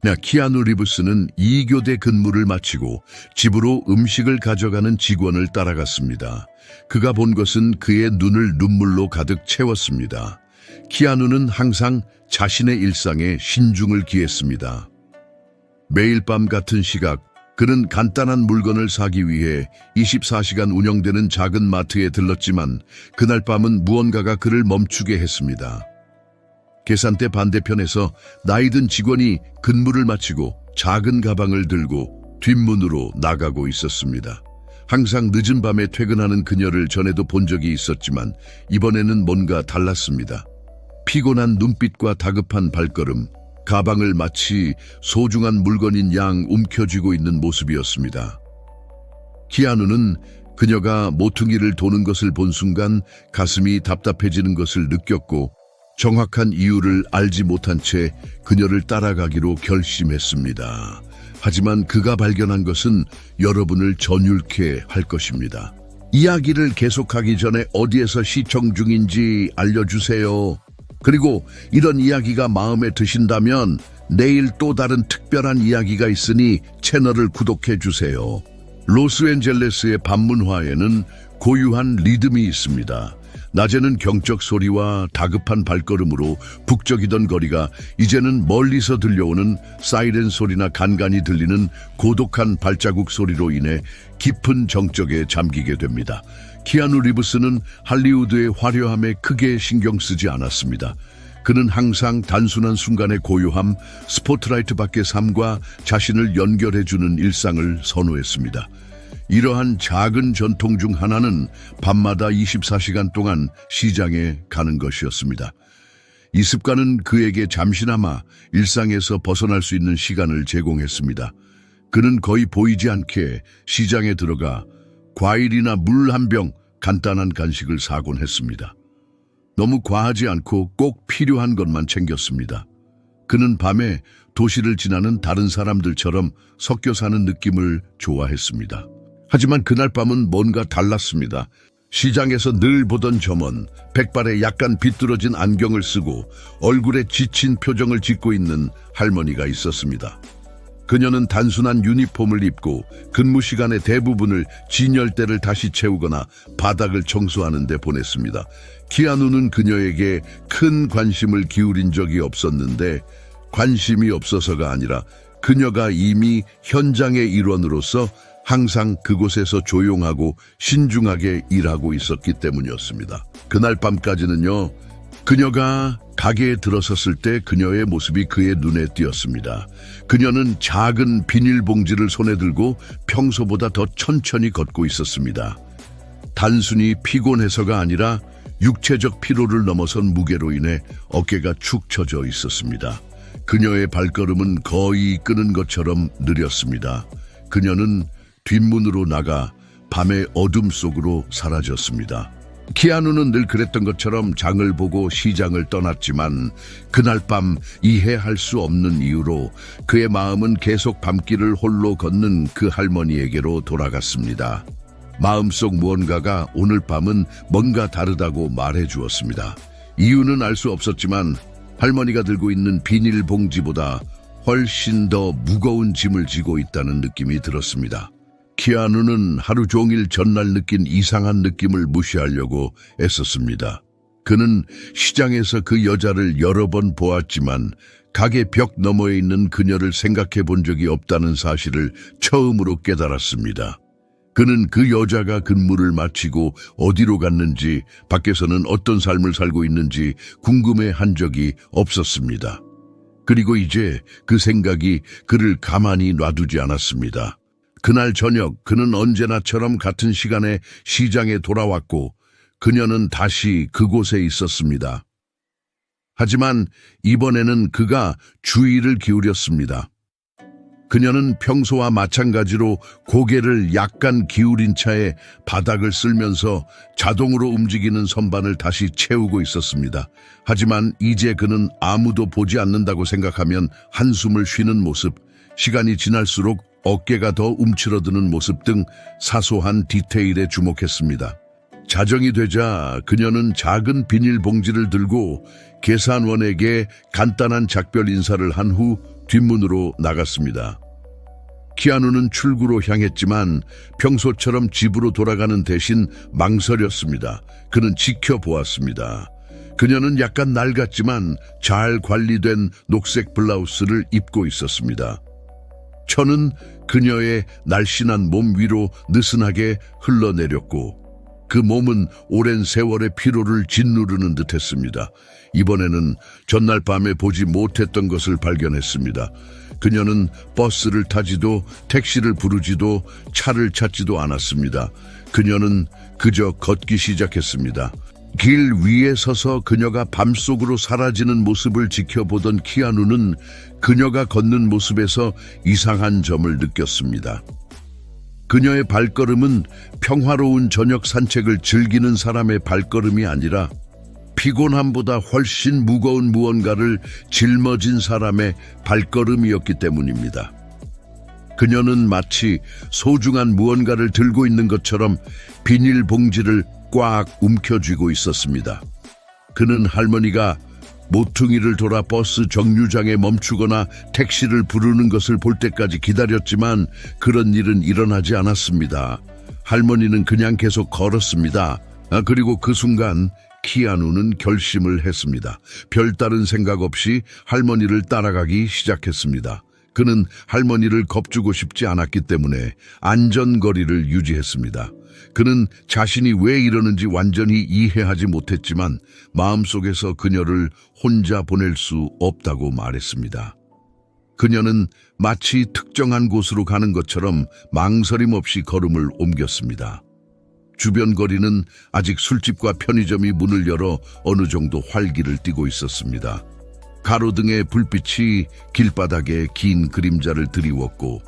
나 키아누 리브스는 2교대 근무를 마치고 집으로 음식을 가져가는 직원을 따라갔습니다. 그가 본 것은 그의 눈을 눈물로 가득 채웠습니다. 키아누는 항상 자신의 일상에 신중을 기했습니다. 매일 밤 같은 시각, 그는 간단한 물건을 사기 위해 24시간 운영되는 작은 마트에 들렀지만 그날 밤은 무언가가 그를 멈추게 했습니다. 계산대 반대편에서 나이든 직원이 근무를 마치고 작은 가방을 들고 뒷문으로 나가고 있었습니다. 항상 늦은 밤에 퇴근하는 그녀를 전에도 본 적이 있었지만 이번에는 뭔가 달랐습니다. 피곤한 눈빛과 다급한 발걸음, 가방을 마치 소중한 물건인 양 움켜쥐고 있는 모습이었습니다. 키아누는 그녀가 모퉁이를 도는 것을 본 순간 가슴이 답답해지는 것을 느꼈고 정확한 이유를 알지 못한 채 그녀를 따라가기로 결심했습니다. 하지만 그가 발견한 것은 여러분을 전율케 할 것입니다. 이야기를 계속하기 전에 어디에서 시청 중인지 알려주세요. 그리고 이런 이야기가 마음에 드신다면 내일 또 다른 특별한 이야기가 있으니 채널을 구독해 주세요. 로스앤젤레스의 반문화에는 고유한 리듬이 있습니다. 낮에는 경적 소리와 다급한 발걸음으로 북적이던 거리가 이제는 멀리서 들려오는 사이렌 소리나 간간히 들리는 고독한 발자국 소리로 인해 깊은 정적에 잠기게 됩니다. 키아누 리브스는 할리우드의 화려함에 크게 신경 쓰지 않았습니다. 그는 항상 단순한 순간의 고요함, 스포트라이트 밖의 삶과 자신을 연결해주는 일상을 선호했습니다. 이러한 작은 전통 중 하나는 밤마다 24시간 동안 시장에 가는 것이었습니다. 이 습관은 그에게 잠시나마 일상에서 벗어날 수 있는 시간을 제공했습니다. 그는 거의 보이지 않게 시장에 들어가 과일이나 물 한 병 간단한 간식을 사곤 했습니다. 너무 과하지 않고 꼭 필요한 것만 챙겼습니다. 그는 밤에 도시를 지나는 다른 사람들처럼 섞여 사는 느낌을 좋아했습니다. 하지만 그날 밤은 뭔가 달랐습니다. 시장에서 늘 보던 점원, 백발에 약간 비뚤어진 안경을 쓰고 얼굴에 지친 표정을 짓고 있는 할머니가 있었습니다. 그녀는 단순한 유니폼을 입고 근무 시간의 대부분을 진열대를 다시 채우거나 바닥을 청소하는 데 보냈습니다. 키아누는 그녀에게 큰 관심을 기울인 적이 없었는데 관심이 없어서가 아니라 그녀가 이미 현장의 일원으로서 항상 그곳에서 조용하고 신중하게 일하고 있었기 때문이었습니다. 그날 밤까지는요, 그녀가 가게에 들어섰을 때 그녀의 모습이 그의 눈에 띄었습니다. 그녀는 작은 비닐봉지를 손에 들고 평소보다 더 천천히 걷고 있었습니다. 단순히 피곤해서가 아니라 육체적 피로를 넘어선 무게로 인해 어깨가 축 처져 있었습니다. 그녀의 발걸음은 거의 끄는 것처럼 느렸습니다. 그녀는 뒷문으로 나가 밤의 어둠 속으로 사라졌습니다. 키아누는 늘 그랬던 것처럼 장을 보고 시장을 떠났지만 그날 밤 이해할 수 없는 이유로 그의 마음은 계속 밤길을 홀로 걷는 그 할머니에게로 돌아갔습니다. 마음속 무언가가 오늘 밤은 뭔가 다르다고 말해 주었습니다. 이유는 알 수 없었지만 할머니가 들고 있는 비닐봉지보다 훨씬 더 무거운 짐을 지고 있다는 느낌이 들었습니다. 키아누는 하루 종일 전날 느낀 이상한 느낌을 무시하려고 애썼습니다. 그는 시장에서 그 여자를 여러 번 보았지만 가게 벽 너머에 있는 그녀를 생각해 본 적이 없다는 사실을 처음으로 깨달았습니다. 그는 그 여자가 근무를 마치고 어디로 갔는지 밖에서는 어떤 삶을 살고 있는지 궁금해 한 적이 없었습니다. 그리고 이제 그 생각이 그를 가만히 놔두지 않았습니다. 그날 저녁 그는 언제나처럼 같은 시간에 시장에 돌아왔고 그녀는 다시 그곳에 있었습니다. 하지만 이번에는 그가 주의를 기울였습니다. 그녀는 평소와 마찬가지로 고개를 약간 기울인 차에 바닥을 쓸면서 자동으로 움직이는 선반을 다시 채우고 있었습니다. 하지만 이제 그는 아무도 보지 않는다고 생각하면 한숨을 쉬는 모습, 시간이 지날수록 어깨가 더 움츠러드는 모습 등 사소한 디테일에 주목했습니다. 자정이 되자 그녀는 작은 비닐봉지를 들고 계산원에게 간단한 작별 인사를 한 후 뒷문으로 나갔습니다. 키아누는 출구로 향했지만 평소처럼 집으로 돌아가는 대신 망설였습니다. 그는 지켜보았습니다. 그녀는 약간 낡았지만 잘 관리된 녹색 블라우스를 입고 있었습니다. 천은 그녀의 날씬한 몸 위로 느슨하게 흘러내렸고 그 몸은 오랜 세월의 피로를 짓누르는 듯했습니다. 이번에는 전날 밤에 보지 못했던 것을 발견했습니다. 그녀는 버스를 타지도 택시를 부르지도 차를 찾지도 않았습니다. 그녀는 그저 걷기 시작했습니다. 길 위에 서서 그녀가 밤속으로 사라지는 모습을 지켜보던 키아누는 그녀가 걷는 모습에서 이상한 점을 느꼈습니다. 그녀의 발걸음은 평화로운 저녁 산책을 즐기는 사람의 발걸음이 아니라 피곤함보다 훨씬 무거운 무언가를 짊어진 사람의 발걸음이었기 때문입니다. 그녀는 마치 소중한 무언가를 들고 있는 것처럼 비닐봉지를 꽉 움켜쥐고 있었습니다. 그는 할머니가 모퉁이를 돌아 버스 정류장에 멈추거나 택시를 부르는 것을 볼 때까지 기다렸지만 그런 일은 일어나지 않았습니다. 할머니는 그냥 계속 걸었습니다. 아, 그리고 그 순간 키아누는 결심을 했습니다. 별다른 생각 없이 할머니를 따라가기 시작했습니다. 그는 할머니를 겁주고 싶지 않았기 때문에 안전거리를 유지했습니다. 그는 자신이 왜 이러는지 완전히 이해하지 못했지만 마음속에서 그녀를 혼자 보낼 수 없다고 말했습니다. 그녀는 마치 특정한 곳으로 가는 것처럼 망설임 없이 걸음을 옮겼습니다. 주변 거리는 아직 술집과 편의점이 문을 열어 어느 정도 활기를 띠고 있었습니다. 가로등의 불빛이 길바닥에 긴 그림자를 드리웠고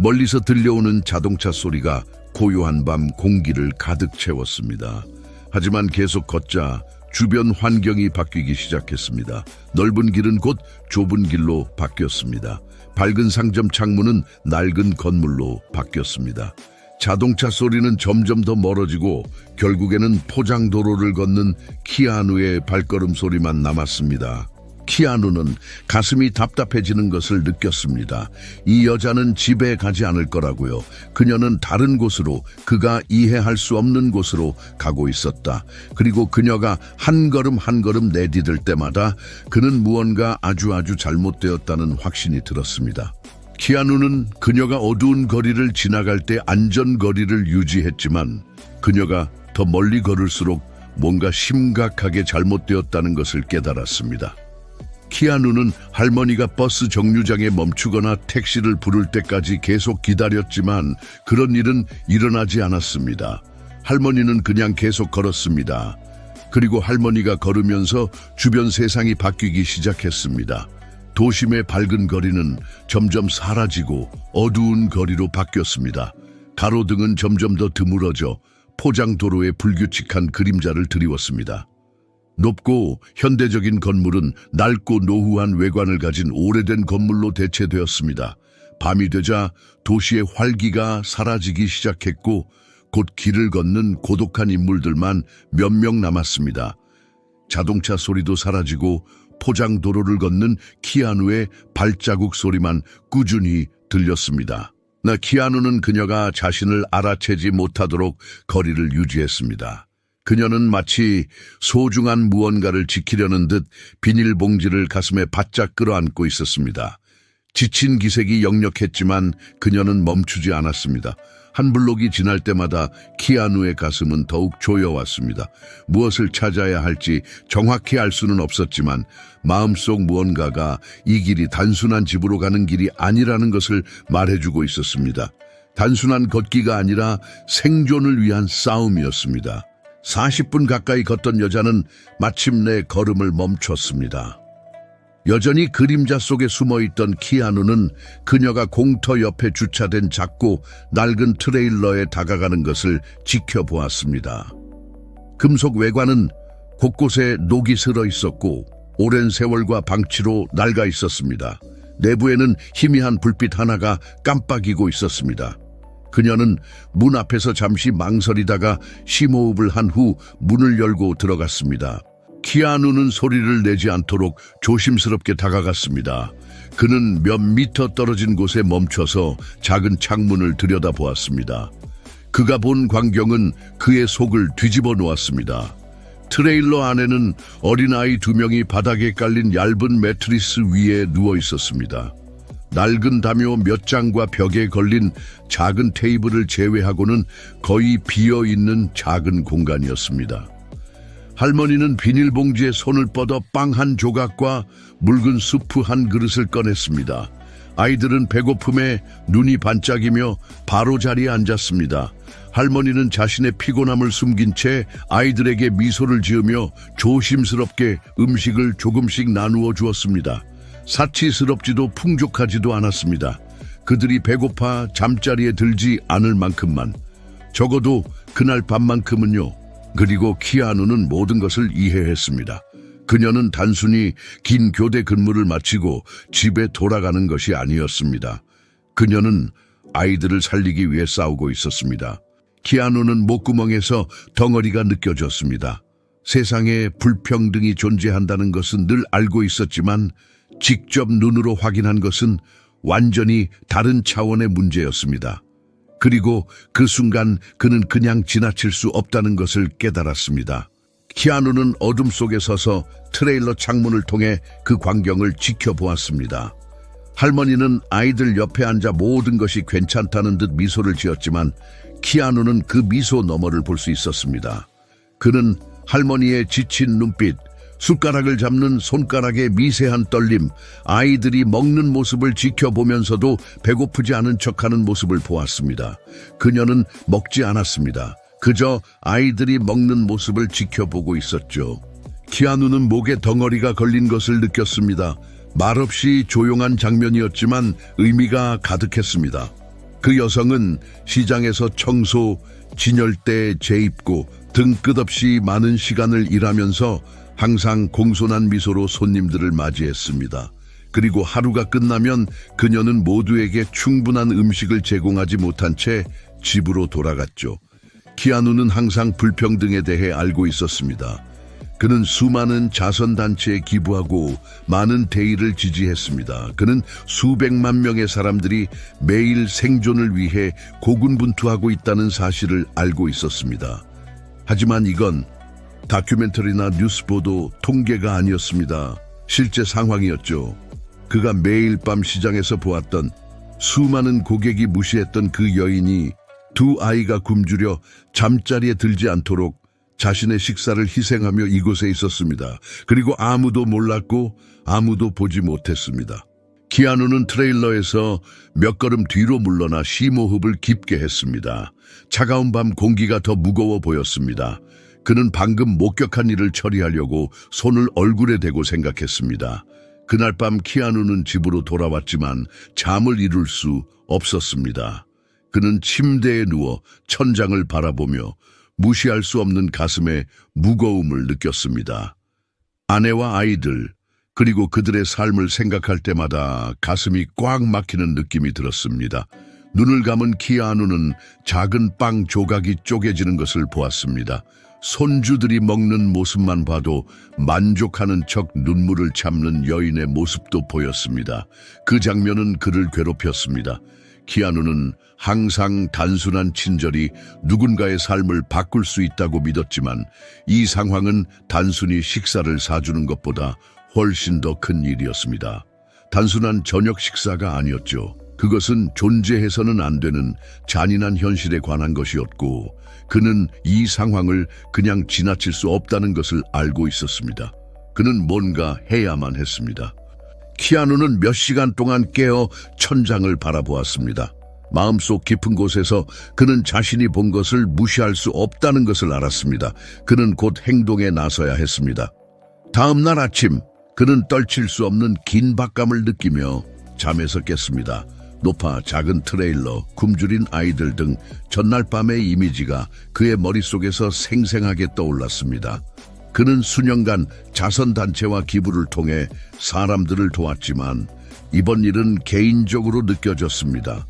멀리서 들려오는 자동차 소리가 고요한 밤 공기를 가득 채웠습니다. 하지만 계속 걷자 주변 환경이 바뀌기 시작했습니다. 넓은 길은 곧 좁은 길로 바뀌었습니다. 밝은 상점 창문은 낡은 건물로 바뀌었습니다. 자동차 소리는 점점 더 멀어지고 결국에는 포장도로를 걷는 키아누의 발걸음 소리만 남았습니다. 키아누는 가슴이 답답해지는 것을 느꼈습니다. 이 여자는 집에 가지 않을 거라고요. 그녀는 다른 곳으로 그가 이해할 수 없는 곳으로 가고 있었다. 그리고 그녀가 한 걸음 한 걸음 내디딜 때마다 그는 무언가 아주 아주 잘못되었다는 확신이 들었습니다. 키아누는 그녀가 어두운 거리를 지나갈 때 안전거리를 유지했지만 그녀가 더 멀리 걸을수록 뭔가 심각하게 잘못되었다는 것을 깨달았습니다. 키아누는 할머니가 버스 정류장에 멈추거나 택시를 부를 때까지 계속 기다렸지만 그런 일은 일어나지 않았습니다. 할머니는 그냥 계속 걸었습니다. 그리고 할머니가 걸으면서 주변 세상이 바뀌기 시작했습니다. 도심의 밝은 거리는 점점 사라지고 어두운 거리로 바뀌었습니다. 가로등은 점점 더 드물어져 포장도로의 불규칙한 그림자를 드리웠습니다. 높고 현대적인 건물은 낡고 노후한 외관을 가진 오래된 건물로 대체되었습니다. 밤이 되자 도시의 활기가 사라지기 시작했고 곧 길을 걷는 고독한 인물들만 몇 명 남았습니다. 자동차 소리도 사라지고 포장 도로를 걷는 키아누의 발자국 소리만 꾸준히 들렸습니다. 나 키아누는 그녀가 자신을 알아채지 못하도록 거리를 유지했습니다. 그녀는 마치 소중한 무언가를 지키려는 듯 비닐봉지를 가슴에 바짝 끌어안고 있었습니다. 지친 기색이 역력했지만 그녀는 멈추지 않았습니다. 한 블록이 지날 때마다 키아누의 가슴은 더욱 조여왔습니다. 무엇을 찾아야 할지 정확히 알 수는 없었지만 마음속 무언가가 이 길이 단순한 집으로 가는 길이 아니라는 것을 말해주고 있었습니다. 단순한 걷기가 아니라 생존을 위한 싸움이었습니다. 40분 가까이 걷던 여자는 마침내 걸음을 멈췄습니다. 여전히 그림자 속에 숨어있던 키아누는 그녀가 공터 옆에 주차된 작고 낡은 트레일러에 다가가는 것을 지켜보았습니다. 금속 외관은 곳곳에 녹이 슬어 있었고 오랜 세월과 방치로 낡아 있었습니다. 내부에는 희미한 불빛 하나가 깜빡이고 있었습니다. 그녀는 문 앞에서 잠시 망설이다가 심호흡을 한 후 문을 열고 들어갔습니다. 키아누는 소리를 내지 않도록 조심스럽게 다가갔습니다. 그는 몇 미터 떨어진 곳에 멈춰서 작은 창문을 들여다보았습니다. 그가 본 광경은 그의 속을 뒤집어 놓았습니다. 트레일러 안에는 어린아이 두 명이 바닥에 깔린 얇은 매트리스 위에 누워 있었습니다. 낡은 담요 몇 장과 벽에 걸린 작은 테이블을 제외하고는 거의 비어 있는 작은 공간이었습니다. 할머니는 비닐봉지에 손을 뻗어 빵 한 조각과 묽은 수프 한 그릇을 꺼냈습니다. 아이들은 배고픔에 눈이 반짝이며 바로 자리에 앉았습니다. 할머니는 자신의 피곤함을 숨긴 채 아이들에게 미소를 지으며 조심스럽게 음식을 조금씩 나누어 주었습니다. 사치스럽지도 풍족하지도 않았습니다. 그들이 배고파 잠자리에 들지 않을 만큼만 적어도 그날 밤만큼은요. 그리고 키아누는 모든 것을 이해했습니다. 그녀는 단순히 긴 교대 근무를 마치고 집에 돌아가는 것이 아니었습니다. 그녀는 아이들을 살리기 위해 싸우고 있었습니다. 키아누는 목구멍에서 덩어리가 느껴졌습니다. 세상에 불평등이 존재한다는 것은 늘 알고 있었지만 직접 눈으로 확인한 것은 완전히 다른 차원의 문제였습니다. 그리고 그 순간 그는 그냥 지나칠 수 없다는 것을 깨달았습니다. 키아누는 어둠 속에 서서 트레일러 창문을 통해 그 광경을 지켜보았습니다. 할머니는 아이들 옆에 앉아 모든 것이 괜찮다는 듯 미소를 지었지만 키아누는 그 미소 너머를 볼 수 있었습니다. 그는 할머니의 지친 눈빛, 숟가락을 잡는 손가락의 미세한 떨림, 아이들이 먹는 모습을 지켜보면서도 배고프지 않은 척하는 모습을 보았습니다. 그녀는 먹지 않았습니다. 그저 아이들이 먹는 모습을 지켜보고 있었죠. 키아누는 목에 덩어리가 걸린 것을 느꼈습니다. 말없이 조용한 장면이었지만 의미가 가득했습니다. 그 여성은 시장에서 청소, 진열대 재입고 등 끝없이 많은 시간을 일하면서 항상 공손한 미소로 손님들을 맞이했습니다. 그리고 하루가 끝나면 그녀는 모두에게 충분한 음식을 제공하지 못한 채 집으로 돌아갔죠. 키아누는 항상 불평등에 대해 알고 있었습니다. 그는 수많은 자선단체에 기부하고 많은 대의를 지지했습니다. 그는 수백만 명의 사람들이 매일 생존을 위해 고군분투하고 있다는 사실을 알고 있었습니다. 하지만 이건 다큐멘터리나 뉴스 보도 통계가 아니었습니다. 실제 상황이었죠. 그가 매일 밤 시장에서 보았던 수많은 고객이 무시했던 그 여인이 두 아이가 굶주려 잠자리에 들지 않도록 자신의 식사를 희생하며 이곳에 있었습니다. 그리고 아무도 몰랐고 아무도 보지 못했습니다. 키아누는 트레일러에서 몇 걸음 뒤로 물러나 심호흡을 깊게 했습니다. 차가운 밤 공기가 더 무거워 보였습니다. 그는 방금 목격한 일을 처리하려고 손을 얼굴에 대고 생각했습니다. 그날 밤 키아누는 집으로 돌아왔지만 잠을 이룰 수 없었습니다. 그는 침대에 누워 천장을 바라보며 무시할 수 없는 가슴에 무거움을 느꼈습니다. 아내와 아이들, 그리고 그들의 삶을 생각할 때마다 가슴이 꽉 막히는 느낌이 들었습니다. 눈을 감은 키아누는 작은 빵 조각이 쪼개지는 것을 보았습니다. 손주들이 먹는 모습만 봐도 만족하는 척 눈물을 참는 여인의 모습도 보였습니다. 그 장면은 그를 괴롭혔습니다. 키아누는 항상 단순한 친절이 누군가의 삶을 바꿀 수 있다고 믿었지만 이 상황은 단순히 식사를 사주는 것보다 훨씬 더 큰 일이었습니다. 단순한 저녁 식사가 아니었죠. 그것은 존재해서는 안 되는 잔인한 현실에 관한 것이었고 그는 이 상황을 그냥 지나칠 수 없다는 것을 알고 있었습니다. 그는 뭔가 해야만 했습니다. 키아누는 몇 시간 동안 깨어 천장을 바라보았습니다. 마음속 깊은 곳에서 그는 자신이 본 것을 무시할 수 없다는 것을 알았습니다. 그는 곧 행동에 나서야 했습니다. 다음 날 아침 그는 떨칠 수 없는 긴 박감을 느끼며 잠에서 깼습니다. 높아 작은 트레일러, 굶주린 아이들 등 전날 밤의 이미지가 그의 머릿속에서 생생하게 떠올랐습니다. 그는 수년간 자선단체와 기부를 통해 사람들을 도왔지만 이번 일은 개인적으로 느껴졌습니다.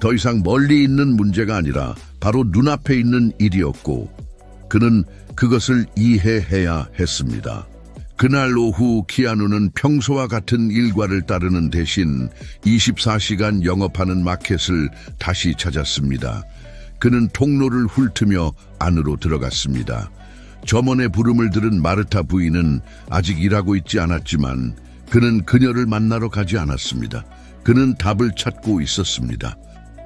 더 이상 멀리 있는 문제가 아니라 바로 눈앞에 있는 일이었고 그는 그것을 이해해야 했습니다. 그날 오후 키아누는 평소와 같은 일과를 따르는 대신 24시간 영업하는 마켓을 다시 찾았습니다. 그는 통로를 훑으며 안으로 들어갔습니다. 점원의 부름을 들은 마르타 부인은 아직 일하고 있지 않았지만 그는 그녀를 만나러 가지 않았습니다. 그는 답을 찾고 있었습니다.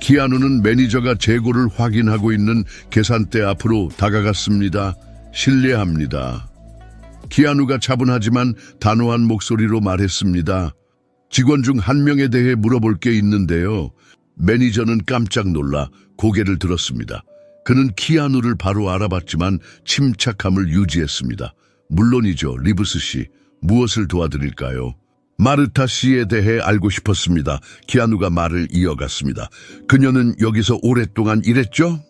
키아누는 매니저가 재고를 확인하고 있는 계산대 앞으로 다가갔습니다. 실례합니다. 키아누가 차분하지만 단호한 목소리로 말했습니다. 직원 중 한 명에 대해 물어볼 게 있는데요. 매니저는 깜짝 놀라 고개를 들었습니다. 그는 키아누를 바로 알아봤지만 침착함을 유지했습니다. 물론이죠, 리브스 씨. 무엇을 도와드릴까요? 마르타 씨에 대해 알고 싶었습니다. 키아누가 말을 이어갔습니다. 그녀는 여기서 오랫동안 일했죠?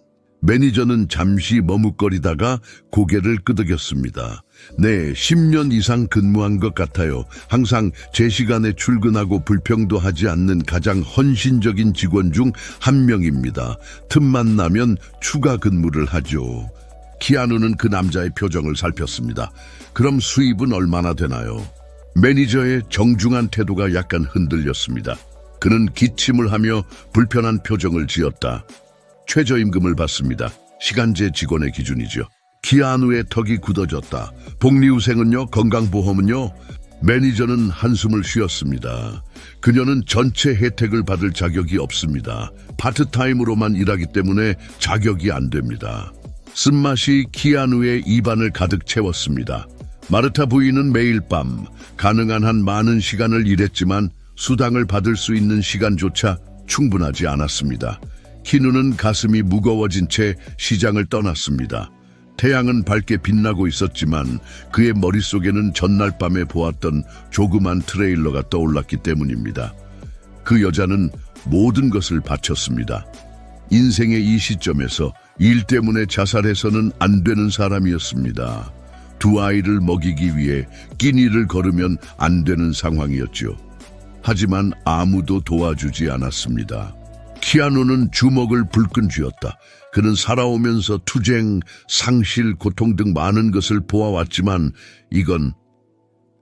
매니저는 잠시 머뭇거리다가 고개를 끄덕였습니다. 네, 10년 이상 근무한 것 같아요. 항상 제 시간에 출근하고 불평도 하지 않는 가장 헌신적인 직원 중 한 명입니다. 틈만 나면 추가 근무를 하죠. 키아누는 그 남자의 표정을 살폈습니다. 그럼 수입은 얼마나 되나요? 매니저의 정중한 태도가 약간 흔들렸습니다. 그는 기침을 하며 불편한 표정을 지었다. 최저임금을 받습니다. 시간제 직원의 기준이죠. 키아누의 턱이 굳어졌다. 복리후생은요? 건강보험은요? 매니저는 한숨을 쉬었습니다. 그녀는 전체 혜택을 받을 자격이 없습니다. 파트타임으로만 일하기 때문에 자격이 안 됩니다. 쓴맛이 키아누의 입안을 가득 채웠습니다. 마르타 부인은 매일 밤 가능한 한 많은 시간을 일했지만 수당을 받을 수 있는 시간조차 충분하지 않았습니다. 키누는 가슴이 무거워진 채 시장을 떠났습니다. 태양은 밝게 빛나고 있었지만 그의 머릿속에는 전날 밤에 보았던 조그만 트레일러가 떠올랐기 때문입니다. 그 여자는 모든 것을 바쳤습니다. 인생의 이 시점에서 일 때문에 자살해서는 안 되는 사람이었습니다. 두 아이를 먹이기 위해 끼니를 걸으면 안 되는 상황이었죠. 하지만 아무도 도와주지 않았습니다. 키아누는 주먹을 불끈 쥐었다. 그는 살아오면서 투쟁, 상실, 고통 등 많은 것을 보아왔지만 이건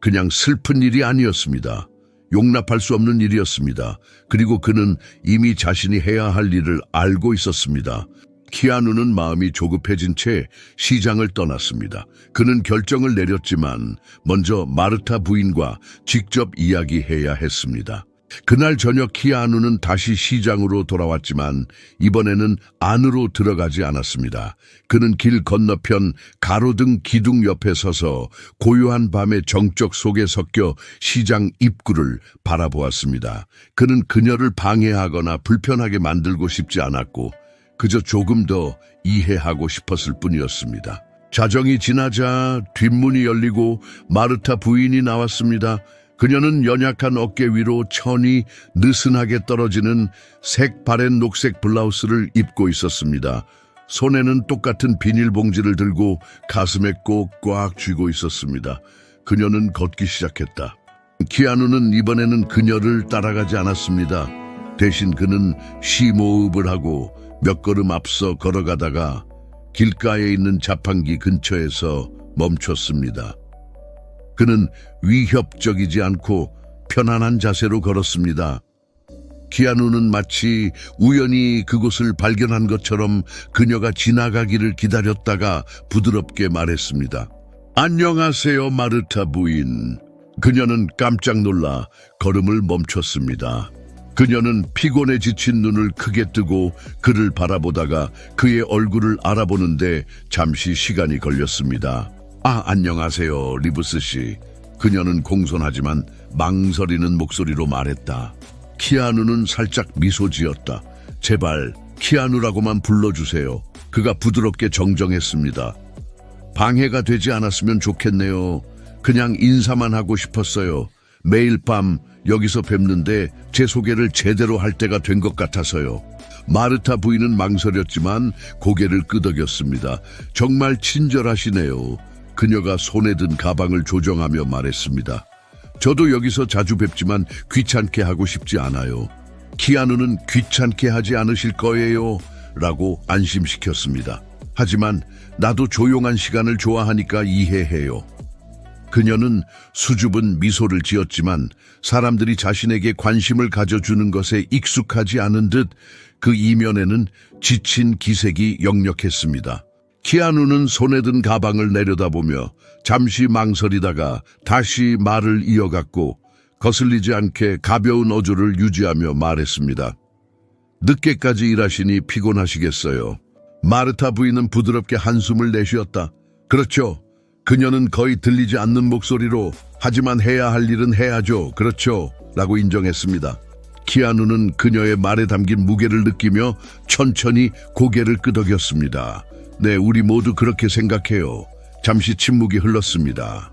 그냥 슬픈 일이 아니었습니다. 용납할 수 없는 일이었습니다. 그리고 그는 이미 자신이 해야 할 일을 알고 있었습니다. 키아누는 마음이 조급해진 채 시장을 떠났습니다. 그는 결정을 내렸지만 먼저 마르타 부인과 직접 이야기해야 했습니다. 그날 저녁 키아누는 다시 시장으로 돌아왔지만 이번에는 안으로 들어가지 않았습니다. 그는 길 건너편 가로등 기둥 옆에 서서 고요한 밤의 정적 속에 섞여 시장 입구를 바라보았습니다. 그는 그녀를 방해하거나 불편하게 만들고 싶지 않았고 그저 조금 더 이해하고 싶었을 뿐이었습니다. 자정이 지나자 뒷문이 열리고 마르타 부인이 나왔습니다. 그녀는 연약한 어깨 위로 천이 느슨하게 떨어지는 색바랜 녹색 블라우스를 입고 있었습니다. 손에는 똑같은 비닐봉지를 들고 가슴에 꼭 꽉 쥐고 있었습니다. 그녀는 걷기 시작했다. 키아누는 이번에는 그녀를 따라가지 않았습니다. 대신 그는 심호흡을 하고 몇 걸음 앞서 걸어가다가 길가에 있는 자판기 근처에서 멈췄습니다. 그는 위협적이지 않고 편안한 자세로 걸었습니다. 키아누는 마치 우연히 그곳을 발견한 것처럼 그녀가 지나가기를 기다렸다가 부드럽게 말했습니다. 안녕하세요, 마르타 부인. 그녀는 깜짝 놀라 걸음을 멈췄습니다. 그녀는 피곤에 지친 눈을 크게 뜨고 그를 바라보다가 그의 얼굴을 알아보는데 잠시 시간이 걸렸습니다. 아, 안녕하세요, 리브스 씨. 그녀는 공손하지만 망설이는 목소리로 말했다. 키아누는 살짝 미소 지었다. 제발 키아누라고만 불러주세요. 그가 부드럽게 정정했습니다. 방해가 되지 않았으면 좋겠네요. 그냥 인사만 하고 싶었어요. 매일 밤 여기서 뵙는데 제 소개를 제대로 할 때가 된 것 같아서요. 마르타 부인은 망설였지만 고개를 끄덕였습니다. 정말 친절하시네요. 그녀가 손에 든 가방을 조정하며 말했습니다. 저도 여기서 자주 뵙지만 귀찮게 하고 싶지 않아요. 키아누는 귀찮게 하지 않으실 거예요. 라고 안심시켰습니다. 하지만 나도 조용한 시간을 좋아하니까 이해해요. 그녀는 수줍은 미소를 지었지만 사람들이 자신에게 관심을 가져주는 것에 익숙하지 않은 듯 그 이면에는 지친 기색이 역력했습니다. 키아누는 손에 든 가방을 내려다보며 잠시 망설이다가 다시 말을 이어갔고 거슬리지 않게 가벼운 어조를 유지하며 말했습니다. 늦게까지 일하시니 피곤하시겠어요. 마르타 부인은 부드럽게 한숨을 내쉬었다. 그렇죠. 그녀는 거의 들리지 않는 목소리로 하지만 해야 할 일은 해야죠. 그렇죠. 라고 인정했습니다. 키아누는 그녀의 말에 담긴 무게를 느끼며 천천히 고개를 끄덕였습니다. 네, 우리 모두 그렇게 생각해요. 잠시 침묵이 흘렀습니다.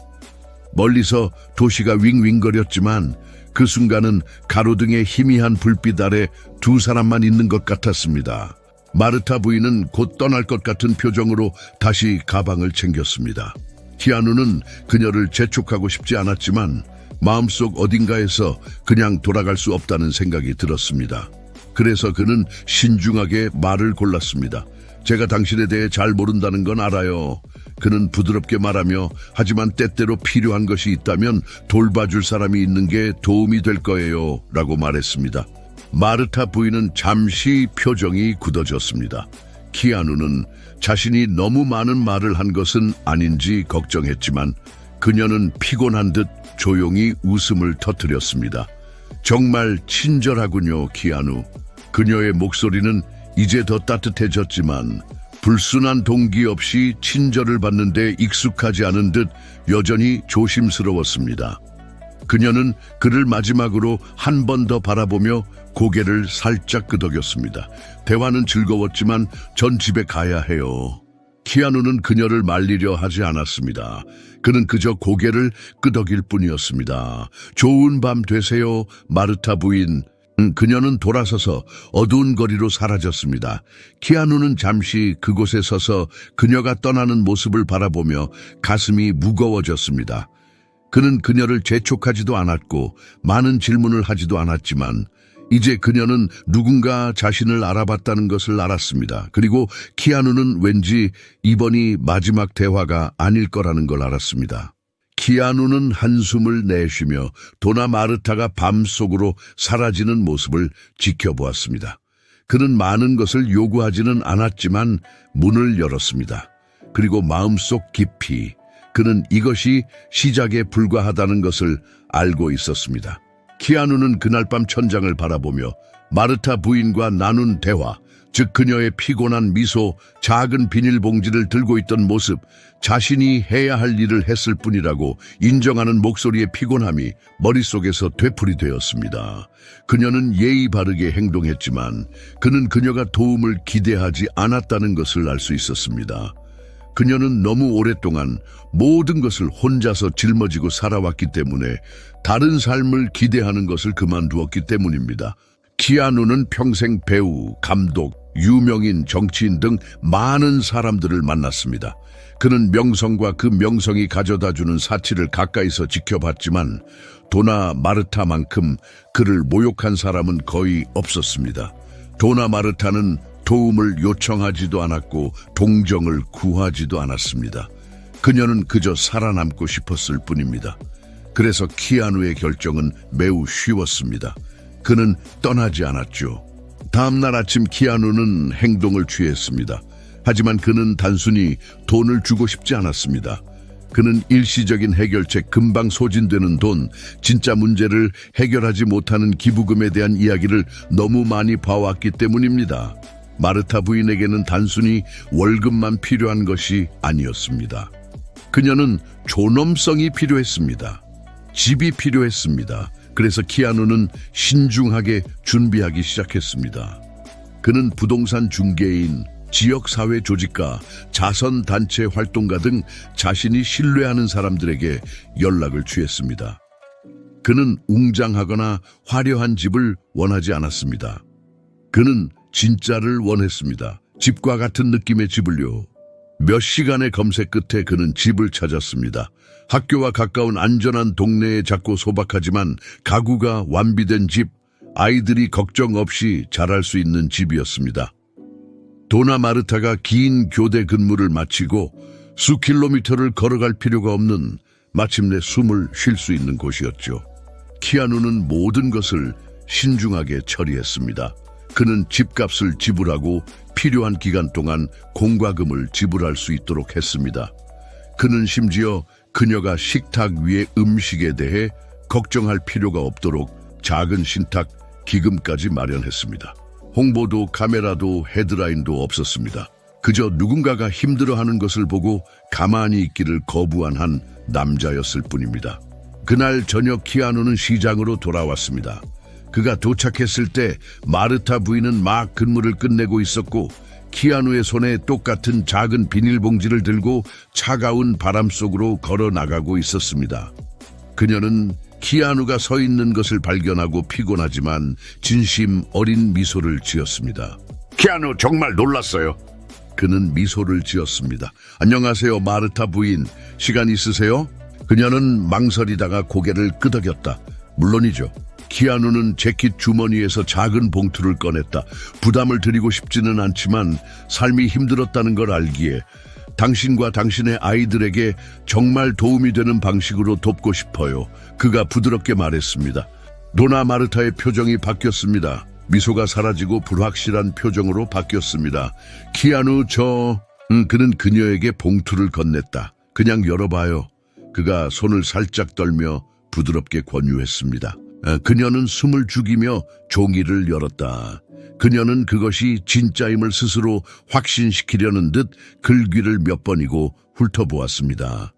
멀리서 도시가 윙윙거렸지만 그 순간은 가로등의 희미한 불빛 아래 두 사람만 있는 것 같았습니다. 마르타 부인은 곧 떠날 것 같은 표정으로 다시 가방을 챙겼습니다. 티아누는 그녀를 재촉하고 싶지 않았지만 마음속 어딘가에서 그냥 돌아갈 수 없다는 생각이 들었습니다. 그래서 그는 신중하게 말을 골랐습니다. 제가 당신에 대해 잘 모른다는 건 알아요. 그는 부드럽게 말하며 하지만 때때로 필요한 것이 있다면 돌봐줄 사람이 있는 게 도움이 될 거예요. 라고 말했습니다. 마르타 부인은 잠시 표정이 굳어졌습니다. 키아누는 자신이 너무 많은 말을 한 것은 아닌지 걱정했지만 그녀는 피곤한 듯 조용히 웃음을 터뜨렸습니다. 정말 친절하군요, 키아누. 그녀의 목소리는 이제 더 따뜻해졌지만 불순한 동기 없이 친절을 받는데 익숙하지 않은 듯 여전히 조심스러웠습니다. 그녀는 그를 마지막으로 한 번 더 바라보며 고개를 살짝 끄덕였습니다. 대화는 즐거웠지만 전 집에 가야 해요. 키아누는 그녀를 말리려 하지 않았습니다. 그는 그저 고개를 끄덕일 뿐이었습니다. 좋은 밤 되세요, 마르타 부인. 음, 그녀는 돌아서서 어두운 거리로 사라졌습니다. 키아누는 잠시 그곳에 서서 그녀가 떠나는 모습을 바라보며 가슴이 무거워졌습니다. 그는 그녀를 재촉하지도 않았고 많은 질문을 하지도 않았지만 이제 그녀는 누군가 자신을 알아봤다는 것을 알았습니다. 그리고 키아누는 왠지 이번이 마지막 대화가 아닐 거라는 걸 알았습니다. 키아누는 한숨을 내쉬며 도나 마르타가 밤속으로 사라지는 모습을 지켜보았습니다. 그는 많은 것을 요구하지는 않았지만 문을 열었습니다. 그리고 마음속 깊이 그는 이것이 시작에 불과하다는 것을 알고 있었습니다. 키아누는 그날 밤 천장을 바라보며 마르타 부인과 나눈 대화, 즉 그녀의 피곤한 미소, 작은 비닐봉지를 들고 있던 모습, 자신이 해야 할 일을 했을 뿐이라고 인정하는 목소리의 피곤함이 머릿속에서 되풀이 되었습니다. 그녀는 예의 바르게 행동했지만 그는 그녀가 도움을 기대하지 않았다는 것을 알 수 있었습니다. 그녀는 너무 오랫동안 모든 것을 혼자서 짊어지고 살아왔기 때문에 다른 삶을 기대하는 것을 그만두었기 때문입니다. 키아누는 평생 배우, 감독, 유명인, 정치인 등 많은 사람들을 만났습니다. 그는 명성과 그 명성이 가져다주는 사치를 가까이서 지켜봤지만 도나 마르타만큼 그를 모욕한 사람은 거의 없었습니다. 도나 마르타는 도움을 요청하지도 않았고 동정을 구하지도 않았습니다. 그녀는 그저 살아남고 싶었을 뿐입니다. 그래서 키아누의 결정은 매우 쉬웠습니다. 그는 떠나지 않았죠. 다음날 아침 키아누는 행동을 취했습니다. 하지만 그는 단순히 돈을 주고 싶지 않았습니다. 그는 일시적인 해결책, 금방 소진되는 돈, 진짜 문제를 해결하지 못하는 기부금에 대한 이야기를 너무 많이 봐왔기 때문입니다. 마르타 부인에게는 단순히 월급만 필요한 것이 아니었습니다. 그녀는 존엄성이 필요했습니다. 집이 필요했습니다. 그래서 키아누는 신중하게 준비하기 시작했습니다. 그는 부동산 중개인, 지역사회 조직가, 자선단체 활동가 등 자신이 신뢰하는 사람들에게 연락을 취했습니다. 그는 웅장하거나 화려한 집을 원하지 않았습니다. 그는 진짜를 원했습니다. 집과 같은 느낌의 집을요. 몇 시간의 검색 끝에 그는 집을 찾았습니다. 학교와 가까운 안전한 동네에 작고 소박하지만 가구가 완비된 집, 아이들이 걱정 없이 자랄 수 있는 집이었습니다. 도나 마르타가 긴 교대 근무를 마치고 수 킬로미터를 걸어갈 필요가 없는 마침내 숨을 쉴 수 있는 곳이었죠. 키아누는 모든 것을 신중하게 처리했습니다. 그는 집값을 지불하고 필요한 기간 동안 공과금을 지불할 수 있도록 했습니다. 그는 심지어 그녀가 식탁 위의 음식에 대해 걱정할 필요가 없도록 작은 신탁 기금까지 마련했습니다. 홍보도 카메라도 헤드라인도 없었습니다. 그저 누군가가 힘들어하는 것을 보고 가만히 있기를 거부한 한 남자였을 뿐입니다. 그날 저녁 키아누는 시장으로 돌아왔습니다. 그가 도착했을 때 마르타 부인은 막 근무를 끝내고 있었고 키아누의 손에 똑같은 작은 비닐봉지를 들고 차가운 바람 속으로 걸어 나가고 있었습니다. 그녀는 키아누가 서 있는 것을 발견하고 피곤하지만 진심 어린 미소를 지었습니다. 키아누 정말 놀랐어요. 그는 미소를 지었습니다. 안녕하세요, 마르타 부인. 시간 있으세요? 그녀는 망설이다가 고개를 끄덕였다. 물론이죠. 키아누는 재킷 주머니에서 작은 봉투를 꺼냈다. 부담을 드리고 싶지는 않지만 삶이 힘들었다는 걸 알기에 당신과 당신의 아이들에게 정말 도움이 되는 방식으로 돕고 싶어요. 그가 부드럽게 말했습니다. 도나 마르타의 표정이 바뀌었습니다. 미소가 사라지고 불확실한 표정으로 바뀌었습니다. 키아누 저... 음, 그는 그녀에게 봉투를 건넸다. 그냥 열어봐요. 그가 손을 살짝 떨며 부드럽게 권유했습니다. 아, 그녀는 숨을 죽이며 종이를 열었다. 그녀는 그것이 진짜임을 스스로 확신시키려는 듯 글귀를 몇 번이고 훑어보았습니다.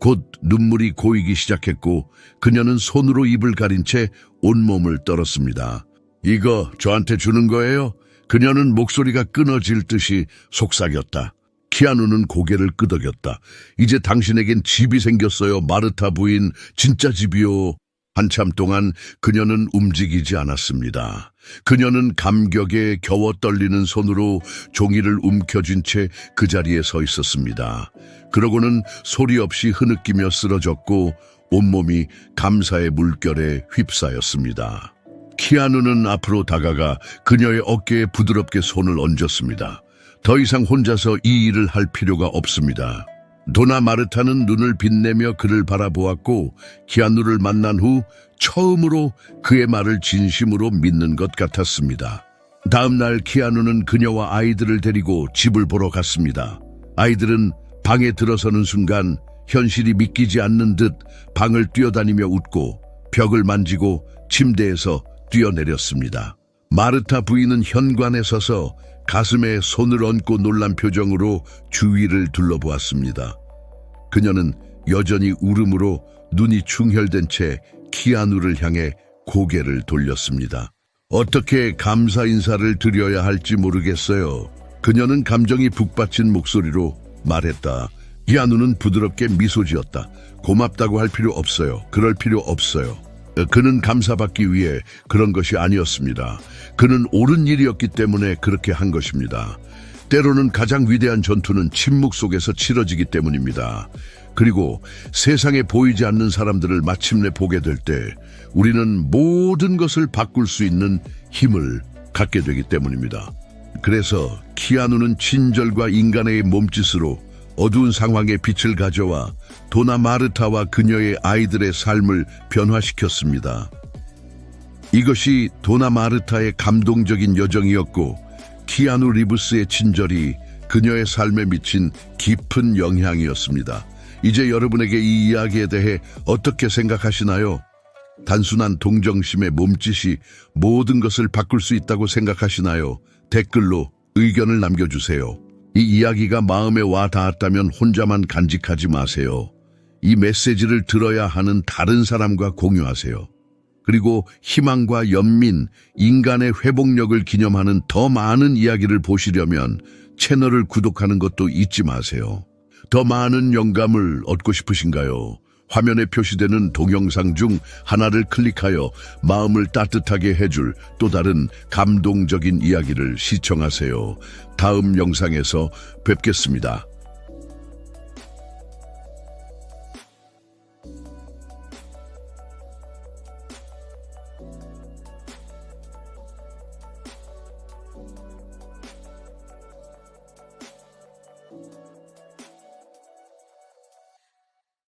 곧 눈물이 고이기 시작했고 그녀는 손으로 입을 가린 채 온몸을 떨었습니다. 이거 저한테 주는 거예요? 그녀는 목소리가 끊어질 듯이 속삭였다. 키아누는 고개를 끄덕였다. 이제 당신에겐 집이 생겼어요, 마르타 부인. 진짜 집이요. 한참 동안 그녀는 움직이지 않았습니다. 그녀는 감격에 겨워 떨리는 손으로 종이를 움켜쥔 채 그 자리에 서 있었습니다. 그러고는 소리 없이 흐느끼며 쓰러졌고 온몸이 감사의 물결에 휩싸였습니다. 키아누는 앞으로 다가가 그녀의 어깨에 부드럽게 손을 얹었습니다. 더 이상 혼자서 이 일을 할 필요가 없습니다. 도나 마르타는 눈을 빛내며 그를 바라보았고 키아누를 만난 후 처음으로 그의 말을 진심으로 믿는 것 같았습니다. 다음 날 키아누는 그녀와 아이들을 데리고 집을 보러 갔습니다. 아이들은 방에 들어서는 순간 현실이 믿기지 않는 듯 방을 뛰어다니며 웃고 벽을 만지고 침대에서 뛰어내렸습니다. 마르타 부인은 현관에 서서 가슴에 손을 얹고 놀란 표정으로 주위를 둘러보았습니다. 그녀는 여전히 울음으로 눈이 충혈된 채 키아누를 향해 고개를 돌렸습니다. 어떻게 감사 인사를 드려야 할지 모르겠어요. 그녀는 감정이 북받친 목소리로 말했다. 키아누는 부드럽게 미소 지었다. 고맙다고 할 필요 없어요. 그럴 필요 없어요. 그는 감사받기 위해 그런 것이 아니었습니다. 그는 옳은 일이었기 때문에 그렇게 한 것입니다. 때로는 가장 위대한 전투는 침묵 속에서 치러지기 때문입니다. 그리고 세상에 보이지 않는 사람들을 마침내 보게 될 때 우리는 모든 것을 바꿀 수 있는 힘을 갖게 되기 때문입니다. 그래서 키아누는 친절과 인간의 몸짓으로 어두운 상황에 빛을 가져와 도나 마르타와 그녀의 아이들의 삶을 변화시켰습니다. 이것이 도나 마르타의 감동적인 여정이었고 키아누 리브스의 친절이 그녀의 삶에 미친 깊은 영향이었습니다. 이제 여러분에게 이 이야기에 대해 어떻게 생각하시나요? 단순한 동정심의 몸짓이 모든 것을 바꿀 수 있다고 생각하시나요? 댓글로 의견을 남겨주세요. 이 이야기가 마음에 와 닿았다면 혼자만 간직하지 마세요. 이 메시지를 들어야 하는 다른 사람과 공유하세요. 그리고 희망과 연민, 인간의 회복력을 기념하는 더 많은 이야기를 보시려면 채널을 구독하는 것도 잊지 마세요. 더 많은 영감을 얻고 싶으신가요? 화면에 표시되는 동영상 중 하나를 클릭하여 마음을 따뜻하게 해줄 또 다른 감동적인 이야기를 시청하세요. 다음 영상에서 뵙겠습니다.